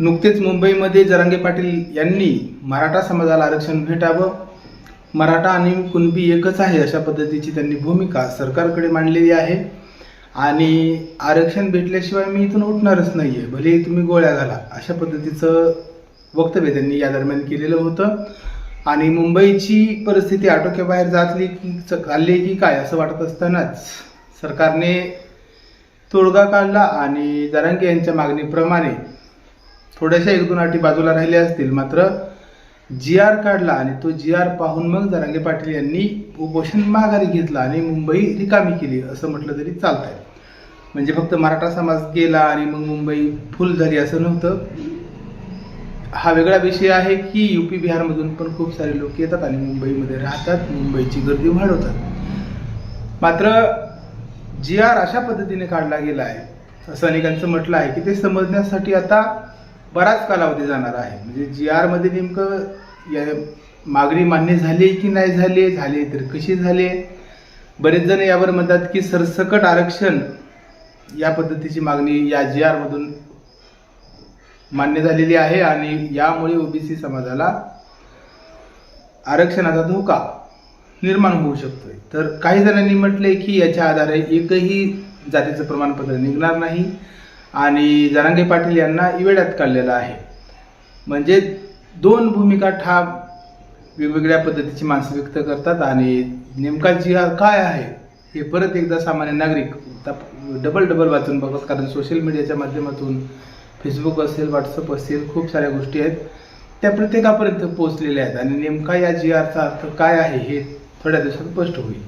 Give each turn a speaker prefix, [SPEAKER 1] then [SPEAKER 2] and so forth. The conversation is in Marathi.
[SPEAKER 1] नुकतेच मुंबईमध्ये जरांगे पाटील यांनी मराठा समाजाला आरक्षण भेटावं. मराठा आणि कुणबी एकच आहे अशा पद्धतीची त्यांनी भूमिका सरकारकडे मांडलेली आहे. आणि आरक्षण भेटल्याशिवाय मी इथून उठणारच नाही आहे भले तुम्ही गोळ्या घाला. अशा पद्धतीचं वक्तव्य त्यांनी या दरम्यान केलेलं होतं. आणि मुंबईची परिस्थिती आटोक्याबाहेर जातली की चालली की काय असं वाटत असतानाच सरकारने तोडगा काढला आणि जरांगे यांच्या मागणीप्रमाणे थोड्याशा एक दोन अटी बाजूला राहिल्या असतील मात्र जी आर काढला आणि तो जी आर पाहून मग जरांगे पाटील यांनी उपोषण माघारी घेतला आणि मुंबई रिकामी केली असं म्हटलं तरी चालतंय. म्हणजे फक्त मराठा समाज गेला आणि मग मुंबई फुल झाली असं नव्हतं. हा वेगळा विषय आहे की युपी बिहारमधून पण खूप सारे लोक येतात आणि मुंबईमध्ये राहतात मुंबईची गर्दी वाढवतात. मात्र जी आर अशा पद्धतीने काढला गेला आहे असं अनेकांचं म्हटलं आहे की ते समजण्यासाठी आता बराच कालावधी जाणार आहे. म्हणजे जी आरमध्ये नेमकं या मागणी मान्य झाली की नाही झाली झाली तर कशी झाली? बरेच जण यावर म्हणतात की सरसकट आरक्षण या पद्धतीची मागणी या जी आरमधून मान्य झालेली आहे आणि यामुळे ओबीसी समाजाला आरक्षणाचा धोका निर्माण होऊ शकतोय. तर काही जणांनी म्हटले की याच्या आधारे एकही जातीचं प्रमाणपत्र निघणार नाही. आणि जरांगे पाटील यांना इवेड्यात काढलेलं आहे. म्हणजे दोन भूमिका ठाम वेगवेगळ्या पद्धतीची माणसं व्यक्त करतात आणि नेमका जिहाद काय आहे हे परत एकदा सामान्य नागरिक डबल डबल वाचून बघत कारण सोशल मीडियाच्या माध्यमातून फेसबुक असेल व्हॉट्सअप असेल खूप साऱ्या गोष्टी आहेत. त्या प्रत्येकापर्यंत पोहोचलेल्या आहेत आणि नेमका या जी आरचा अर्थ काय आहे हे थोड्या दिवसात स्पष्ट होईल.